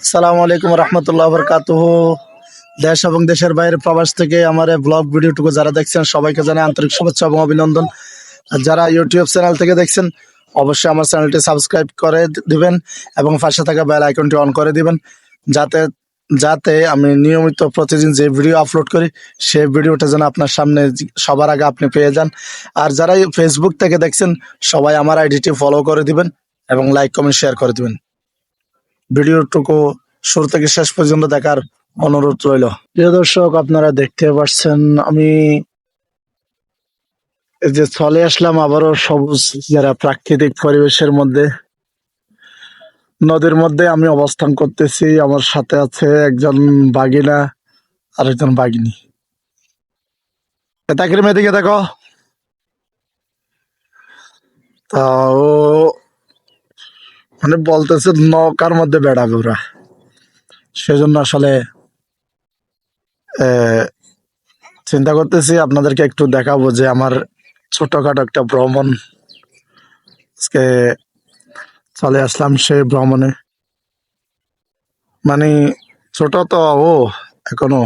সালামু আলাইকুম রহমতুল্লাহ বরকাতুহ। দেশ এবং দেশের বাইরে প্রবাস থেকে আমার এই ব্লগ ভিডিওটুকু যারা দেখছেন, সবাইকে জানাই আন্তরিক শুভেচ্ছা এবং অভিনন্দন। যারা ইউটিউব চ্যানেল থেকে দেখছেন, অবশ্যই আমার চ্যানেলটি সাবস্ক্রাইব করে দিবেন এবং পাশে থাকা বেল আইকনটি অন করে দিবেন। যাতে যাতে আমি নিয়মিত প্রতিদিন যে ভিডিও আপলোড করি, সেই ভিডিওটা যেন আপনার সামনে সবার আগে আপনি পেয়ে যান। আর যারা ফেসবুক থেকে দেখছেন, সবাই আমার আইডিটি ফলো করে দিবেন এবং লাইক কমেন্ট শেয়ার করে দিবেন। ভিডিওটুকু শুরু থেকে শেষ পর্যন্ত দেখার অনুরোধ রইল। প্রিয় দর্শক, আপনারা দেখতে পাচ্ছেন আমি যে চলে আসলাম আবারও সবুজ, যারা প্রাকৃতিক পরিবেশের মধ্যে, নদীর মধ্যে আমি অবস্থান করতেছি। আমার সাথে আছে একজন বাগিনা আর একজন বাগিনী তাকির মেয়েদিকে দেখো। তা ও মানে বলতেছে নৌকার মধ্যে বেড়াবে ওরা। সেজন্য আসলে চিন্তা করতেছি আপনাদেরকে একটু দেখাবো যে আমার ছোটখাটো একটা ভ্রমণ আজকে চলে আসলাম সেই ভ্রমণে। মানে ছোট তো, ও, এখনও।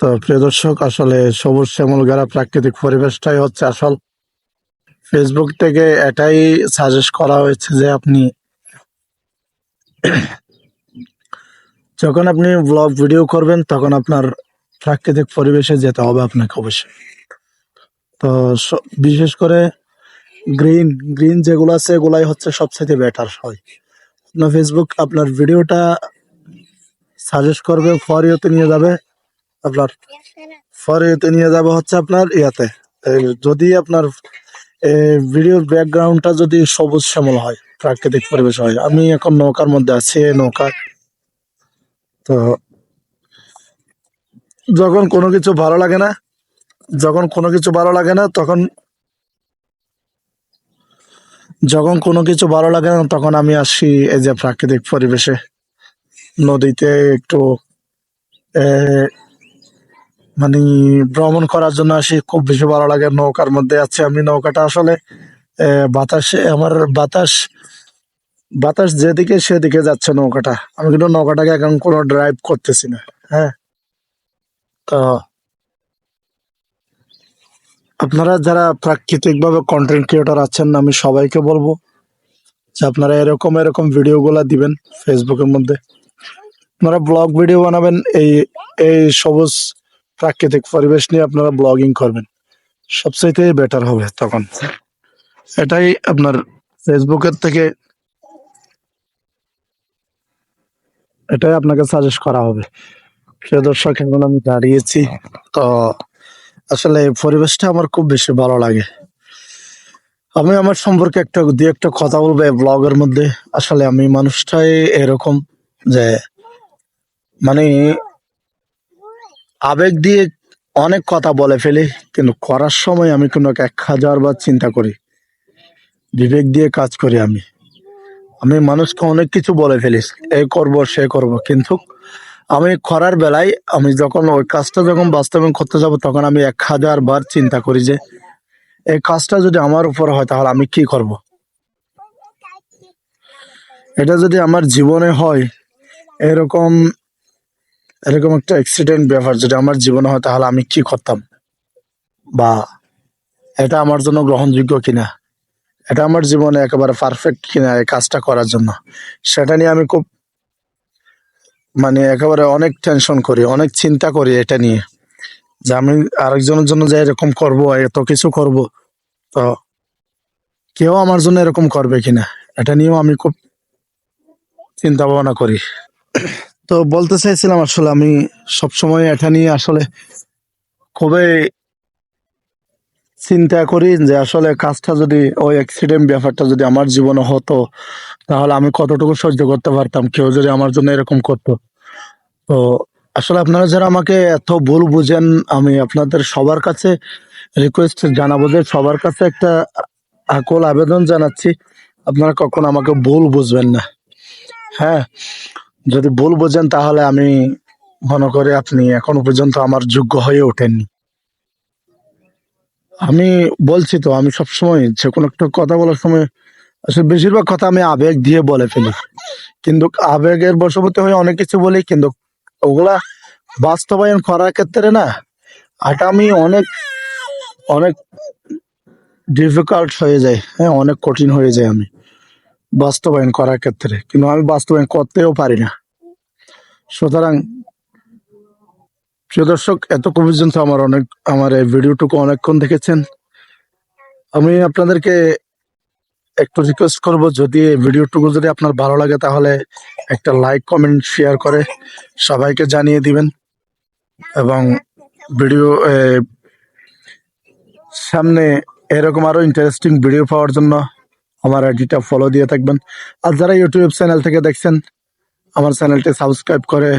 তো প্রিয় দর্শক, আসলে সবুজ শ্যামল গারা প্রাকৃতিক পরিবেশটাই হচ্ছে আসল ফেসবুক থেকে এটাই সাজেস্ট করা হয়েছে যে আপনি যখন আপনি ব্লগ ভিডিও করবেন তখন আপনার প্রাকৃতিক পরিবেশে যেতে হবে আপনাকে অবশ্যই। তো বিশেষ করে গ্রিন গ্রিন যেগুলো আছে এগুলাই হচ্ছে সবচেয়ে বেটার হয়। আপনার ফেসবুক আপনার ভিডিওটা সাজেস্ট করবে ফর ইউতে নিয়ে যাবে। আপনার ফর ইউতে নিয়ে যাবে হচ্ছে আপনার ইয়াতে। যদি আপনার ভিডিওর ব্যাকগ্রাউন্ডটা যদি সবুজ শ্যামল হয়, প্রাকৃতিক পরিবেশ হয়। আমি এখন নৌকার মধ্যে আছি নৌকা তো যখন কোনো কিছু ভালো লাগে না, যখন কোনো কিছু ভালো লাগে না, তখন যখন কোনো কিছু ভালো লাগে না, তখন আমি আসি এই যে প্রাকৃতিক পরিবেশে। নদীতে একটু মানে ভ্রমণ করার জন্য আসি, খুব বেশি ভালো লাগে নৌকার মধ্যে আছে আমি। নৌকাটা আসলে বাতাসে, আমার বাতাস বাতাস যেদিকে সেদিকে যাচ্ছে নৌকাটা। আমি কিন্তু নৌকাটাকে এখন কোনো ড্রাইভ করতেছি না হ্যাঁ? তো আপনারা যারা প্রাকৃতিক ভাবে কন্টেন্ট ক্রিয়েটর আছেন, আমি সবাইকে বলব যে আপনারা এরকম এরকম ভিডিও গুলা দিবেন ফেসবুকের মধ্যে। আপনারা ব্লগ ভিডিও বানাবেন, এই এই সবুজ প্রাকৃতিক পরিবেশ নিয়ে আপনারা ব্লগিং করবেন। সবচাইতে বেটার হবে তখন। এটাই আপনার ফেসবুকের থেকে এটাই আপনাকে সাজেস্ট করা হবে। প্রিয় দর্শক, এখন আমি দাঁড়িয়েছি। তো আসলে এই পরিবেশটা আমার খুব বেশি ভালো লাগে। আমি আমার সম্পর্কে একটা, দু একটা কথা বলব এই ব্লগের মধ্যে। আসলে আমি মানুষটাই এরকম যে মানে আবেগ দিয়ে অনেক কথা বলে ফেলি, কিন্তু করার সময় আমি কোনো এক হাজার বার চিন্তা করি। বিবেক দিয়ে কাজ করি আমি। আমি মানুষকে অনেক কিছু বলে ফেলি, এ করব, সে করব, কিন্তু আমি করার বেলায় আমি যখন ওই কাজটা যখন বাস্তবায়ন করতে যাব, তখন আমি এক হাজার বার চিন্তা করি যে এই কাজটা যদি আমার উপর হয়, তাহলে আমি কি করব? এটা যদি আমার জীবনে হয়, এরকম এরকম একটা অ্যাক্সিডেন্ট ব্যাপার যদি আমার জীবনে হয়, তাহলে আমি কি করতাম? বা এটা আমার জন্য গ্রহণযোগ্য কিনা? এটা আমার জীবনে একেবারে পারফেক্ট কিনা এই কাজটা করার জন্য? সেটা নিয়ে আমি খুব মানে একেবারে অনেক টেনশন করি, অনেক চিন্তা করি এটা নিয়ে। যে আমি আরেকজনের জন্য যে এরকম করব, এত কিছু করব, তো কেউ আমার জন্য এরকম করবে কিনা? এটা নিয়েও আমি খুব চিন্তা ভাবনা করি। তো বলতে চাইছিলাম আসলে আমি সবসময় এটা নিয়ে আসলে খুবই চিন্তা করি যে আসলে কাজটা যদি, ওই অ্যাক্সিডেন্ট ব্যাপারটা যদি আমার জীবনে হতো, তাহলে আমি কতটুকু সহ্য করতে পারতাম? কেউ যদি আমার জন্য এরকম করতো। তো আসলে আপনারা যারা আমাকে এত ভুল বুঝেন, আমি আপনাদের সবার কাছে রিকোয়েস্ট জানাব যে সবার কাছে একটা আকুল আবেদন জানাচ্ছি, আপনারা কখন আমাকে ভুল বুঝবেন না। হ্যাঁ যদি ভুল বোঝেন তাহলে আমি মনে করি আপনি এখনও পর্যন্ত আমার যোগ্য হয়ে ওঠেননি। আমি বলছি তো, আমি সবসময় যে কোনো একটা কথা বলার সময় আসলে বেশিরভাগ কথা আমি আবেগ দিয়ে বলে ফেলি। কিন্তু আবেগের বশবর্তী হয়ে অনেক কিছু বলি, কিন্তু ওগুলা বাস্তবায়ন করার ক্ষেত্রে না এটা আমি অনেক অনেক ডিফিকাল্ট হয়ে যায় হ্যাঁ অনেক কঠিন হয়ে যায় আমি। বাস্তবায়ন করার ক্ষেত্রে, কিন্তু আমি বাস্তবায়ন করতেও পারি না। সুতরাং প্রিয় দর্শক এত পর্যন্ত আমার অনেক, আমার এই ভিডিওটুকু অনেকক্ষণ দেখেছেন। আমি আপনাদেরকে একটু রিকোয়েস্ট করব, যদি এই ভিডিওটুকু যদি আপনার ভালো লাগে, তাহলে একটা লাইক কমেন্ট শেয়ার করে সবাইকে জানিয়ে দিবেন। এবং ভিডিও সামনে এরকম আরও ইন্টারেস্টিং ভিডিও পাওয়ার জন্য আমার আইডিটা ফলো দিয়ে থাকবেন। আর যারা ইউটিউব চ্যানেল থেকে দেখছেন, আমার চ্যানেলটি সাবস্ক্রাইব করে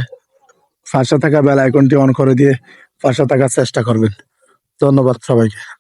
পাশে থাকা বেল আইকনটি অন করে দিয়ে পাশে থাকার চেষ্টা করবেন। ধন্যবাদ সবাইকে।